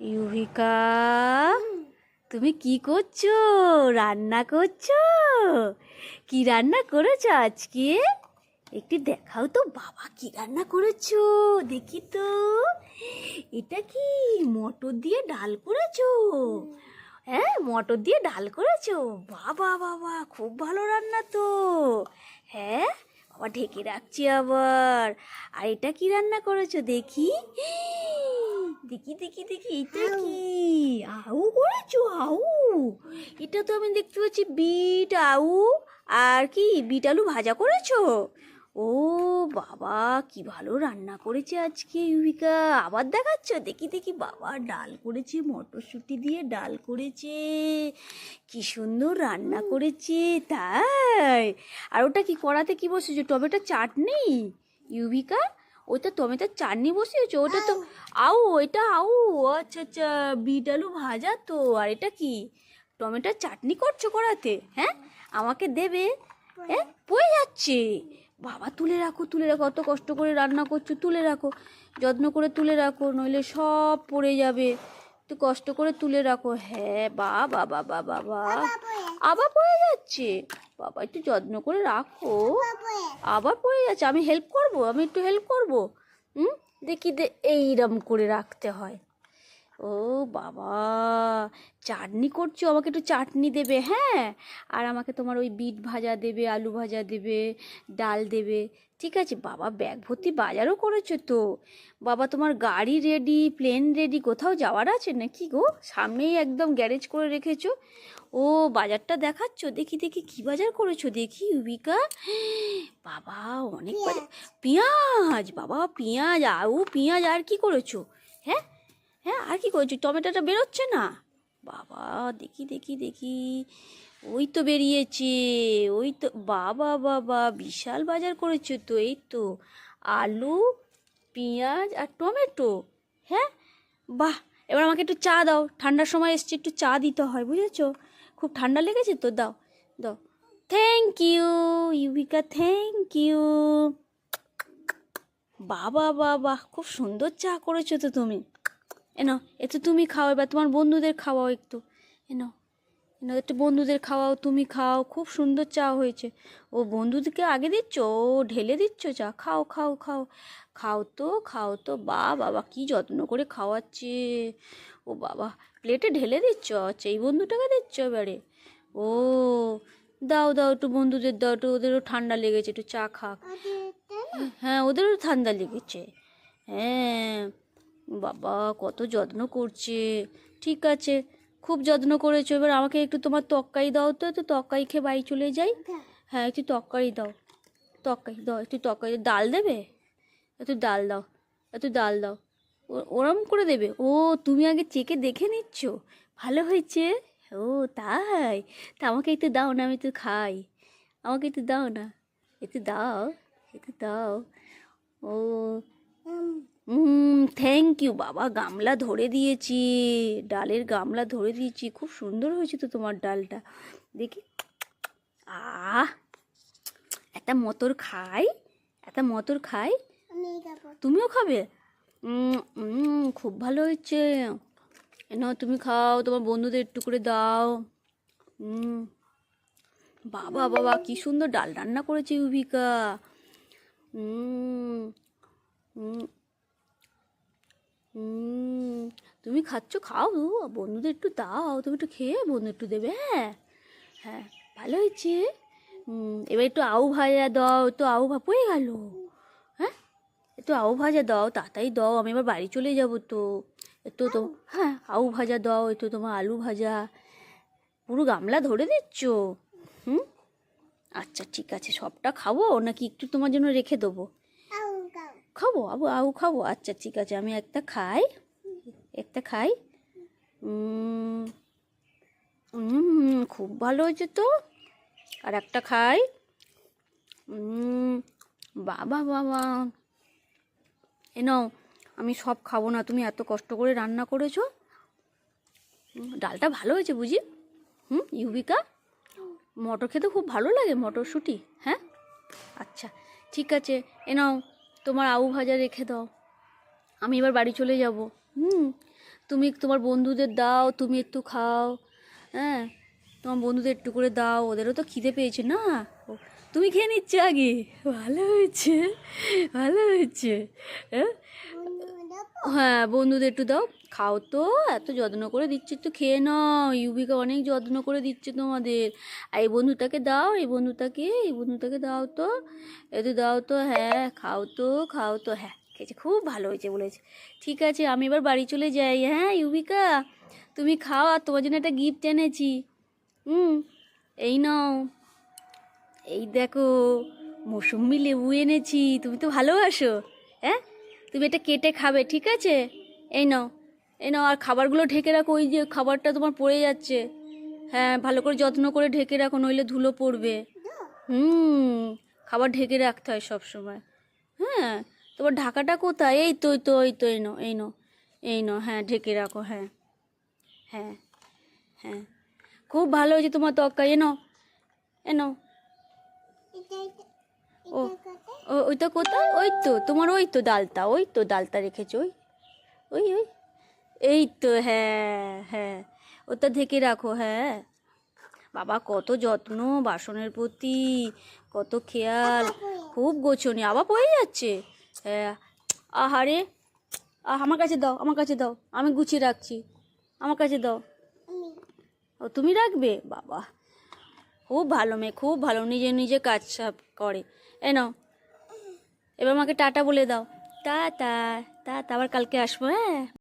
ইউভিকা তুমি কি করছ? রান্না করছ? কি রান্না করেছ আজকে? একটু দেখাও তো বাবা, কি রান্না করেছ? দেখি তো। এটা কি মটর দিয়ে ডাল করেছ? হ্যাঁ মটর দিয়ে ডাল করেছ? বাবা বাবা, খুব ভালো রান্না তো। হ্যাঁ বাবা, ঢেকে রাখছি আবার। আর এটা কি রান্না করেছ? দেখি। দেখি দেখি দেখি এটা কি? আউ করেছ আউ। এটা তো আমি দেখতে পাচ্ছি বিট আউ। আর কি বিট আলু ভাজা করেছ? ও বাবা কি ভালো রান্না করেছে আজকে ইউভিকা আবার দেখাচ্ছ? দেখি দেখি বাবা ডাল করেছে মটরশুঁটি দিয়ে ডাল করেছে। কি সুন্দর রান্না করেছে তাই। আর ওটা কি করাতে কি বসেছো? টমেটো চাটনি? ইউভিকা ওইটা টমেটোর চাটনি বসিয়েছো ওটা তো আউ ওইটা আউ আচ্ছা আচ্ছা বিট আলু ভাজা তো আর এটা কি? টমেটোর চাটনি করছ করাতে হ্যাঁ? আমাকে দেবে হ্যাঁ? পড়ে যাচ্ছে। বাবা তুলে রাখো তুলে রাখো অত কষ্ট করে রান্না করছ তুলে রাখো। যত্ন করে তুলে রাখো নইলে সব পড়ে যাবে। একটু কষ্ট করে তুলে রাখো। হ্যাঁ বা বাবা বাবা বা আবার পড়ে যাচ্ছে। বাবা একটু যত্ন করে রাখো। আবার পড়ে যাচ্ছে। আমি হেল্প করব? আমি একটু হেল্প করব? হুম? দেখি দে এইরম করে রাখতে হয়। ও বাবা চাটনি করছ? আমাকে একটু চাটনি দেবে হ্যাঁ? আর আমাকে তোমার ওই বিট ভাজা দেবে আলু ভাজা দেবে ডাল দেবে। ঠিক আছে বাবা ব্যাগ ভর্তি বাজারও করেছ তো। বাবা তোমার গাড়ি রেডি প্লেন রেডি কোথাও যাওয়ার আছে নাকি গো? সামনেই একদম গ্যারেজ করে রেখেছো। ও বাজারটা দেখাচ্ছ? দেখি দেখি কি বাজার করেছ? দেখি ইউবিকা বাবা অনেক বাজার পেঁয়াজ। বাবা পেঁয়াজ আউ পেঁয়াজ আর কি করেছ? হ্যাঁ? হ্যাঁ আর কি করেছ? টমেটোটা বেরোচ্ছে না? বাবা, দেখি দেখি দেখি। ওই তো বেরিয়েছে, ওই তো, বাবা বাবা, বিশাল বাজার করেছ তো, এই তো। আলু, পেঁয়াজ আর টমেটো। হ্যাঁ? বাহ, এবার আমাকে একটু চা দাও। ঠান্ডার সময় এসছে, একটু চা দিতে হয়, বুঝেছ? খুব ঠান্ডা লেগেছে তো, দাও দাও। থ্যাংক ইউ ইউবিকা থ্যাংক ইউ বাবা বাবা খুব সুন্দর চা করেছ তো তুমি। এনো এতো তুমি খাও এবার তোমার বন্ধুদের খাওয়াও একটু। এনো এনো একটু বন্ধুদের খাওয়াও তুমি খাও খুব সুন্দর চা হয়েছে। ও বন্ধুদেরকে আগে দিচ্ছ? ও ঢেলে দিচ্ছ চা? খাও খাও খাও। খাও তো খাও তো বা বাবা কি যত্ন করে খাওয়াচ্ছে। ও বাবা প্লেটে ঢেলে দিচ্ছ? আচ্ছা এই বন্ধুটাকে দিচ্ছ এবারে? ও দাও দাও একটু বন্ধুদের দাও একটু ওদেরও ঠান্ডা লেগেছে একটু চা খাক। হ্যাঁ ওদেরও ঠান্ডা লেগেছে। হ্যাঁ। বাবা, কত যত্ন করছে। ঠিক আছে, খুব যত্ন করেছ। এবার আমাকে একটু তোমার তক্কাই দাও তো, একটু তক্কাই খেয়ে বাড়ি চলে যাই। হ্যাঁ একটু তক্কাই দাও তক্কাই দাও, একটু তক্কাই ডাল দেবে? একটু ডাল দাও, একটু ডাল দাও। ওরম করে দেবে? ও, তুমি আগে চেকে দেখে নিচ্ছ। ভালো হয়েছে? ও, তাই? তা আমাকে একটু দাও না, আমি তো খাই। আমাকে একটু দাও না, একটু দাও একটু দাও। ও থ্যাংক ইউ বাবা। গামলা ধরে দিয়েছি। ডালের গামলা ধরে দিয়েছি। খুব সুন্দর হয়েছে তো তোমার ডালটা। দেখি। আহ! একটা মতর খাই। একটা মতর খাই। তুমিও খাবে? খুব ভালো হয়েছে। না তুমি খাও। তোমার বন্ধুদের একটু করে দাও। বাবা বাবা কি সুন্দর ডাল রান্না করেছে ইউবিকা হুম তুমি খাচ্ছ, খাও বন্ধুদের একটু দাও, তুমি একটু খেয়ে বন্ধু একটু দেবে হ্যাঁ? হ্যাঁ ভালো হয়েছে। এবার একটু আউ ভাজা দাও তো আউ ভা, পড়ে গেল। হ্যাঁ? একটু আউ ভাজা দাও, তাড়াতাড়ি দাও, আমি এবার বাড়ি চলে যাব তো। একটু তো হ্যাঁ আউ ভাজা দাও, একটু তোমার আলু ভাজা। পুরো গামলা ধরে দিচ্ছ হুম? আচ্ছা ঠিক আছে, সবটা খাব, নাকি একটু তোমার জন্য রেখে দেবো? খাব? আবু আউ খাব? আচ্ছা ঠিক আছে, আমি একটা খাই। একটা খাই। খুব ভালো হয়েছে তো। আর একটা খাই। বাবা বাবা। এ নাও, আমি সব খাব না, তুমি এত কষ্ট করে রান্না করেছ। ডালটা ভালো হয়েছে বুঝি? হুম, ইউবিকা? মটর খেতে খুব ভালো লাগে, মটরশুঁটি হ্যাঁ? আচ্ছা ঠিক আছে, এ নাও তোমার আউ ভাজা রেখে দাও। আমি এবার বাড়ি চলে যাব। হুম, তুমি তোমার বন্ধুদের দাও, তুমি একটু খাও। হ্যাঁ তোমার বন্ধুদের একটু করে দাও, ওদেরও তো খিদে পেয়েছে না। তুমি খেয়ে নিচ্ছে আগে। ভালো হয়েছে ভালো হয়েছে। হ্যাঁ বন্ধুদের একটু দাও। খাও তো, এত যত্ন করে দিচ্ছে তো খেয়ে নাও। ইউবিকা অনেক যত্ন করে দিচ্ছে তোমাদের। আর এই বন্ধুটাকে দাও, এই বন্ধুটাকে এই বন্ধুটাকে দাও তো। একটু দাও তো হ্যাঁ খাও তো খাও তো। হ্যাঁ খেয়েছে, খুব ভালো হয়েছে বলেছে। ঠিক আছে, আমি এবার বাড়ি চলে যাই। হ্যাঁ ইউবিকা তুমি খাও, আর তোমার জন্য একটা গিফট এনেছি। হুম, এই নাও। এই দেখো, মৌসুম্বি লেবু এনেছি। তুমি তো ভালোবাসো। হ্যাঁ তুমি এটা কেটে খাবে, ঠিক আছে? এই নাও। এই নাও, আর খাবারগুলো ঢেকে রাখো, ওই যে খাবারটা তোমার পড়ে যাচ্ছে। হ্যাঁ ভালো করে যত্ন করে ঢেকে রাখো, নইলে ধুলো পড়বে। হুম, খাবার ঢেকে রাখতে হয় সব সময় হ্যাঁ তোমার ঢাকাটা কোথায়? এই তো তো, এই তো, এই নো এই নো এই নো হ্যাঁ ঢেকে রাখো হ্যাঁ হ্যাঁ হ্যাঁ। খুব ভালো হয়েছে তোমার তক্কা এনো এনো ও, ওইটা কোথায়? ওই তো, তোমার ওই তো ডালটা, ওই তো ডালটা রেখেছো, ওই ওই ওই। এই তো হ্যাঁ হ্যাঁ। ওটা ঢেকে রাখো হ্যাঁ। বাবা, কত যত্ন বাসনের প্রতি, কত খেয়াল। খুব গোছনি। আবার পড়ে যাচ্ছে। হ্যাঁ। আহারে, আহ, আমার কাছে দাও, আমার কাছে দাও। আমি গুছিয়ে রাখছি। আমার কাছে দাও। ও, তুমি রাখবে? বাবা। খুব ভালো মেয়ে, খুব ভালো। নিজে নিজে কাজ করে। এ নাও। এবার আমাকে টাটা বলে দাও। টা টা টা আবার কালকে আসব হ্যাঁ।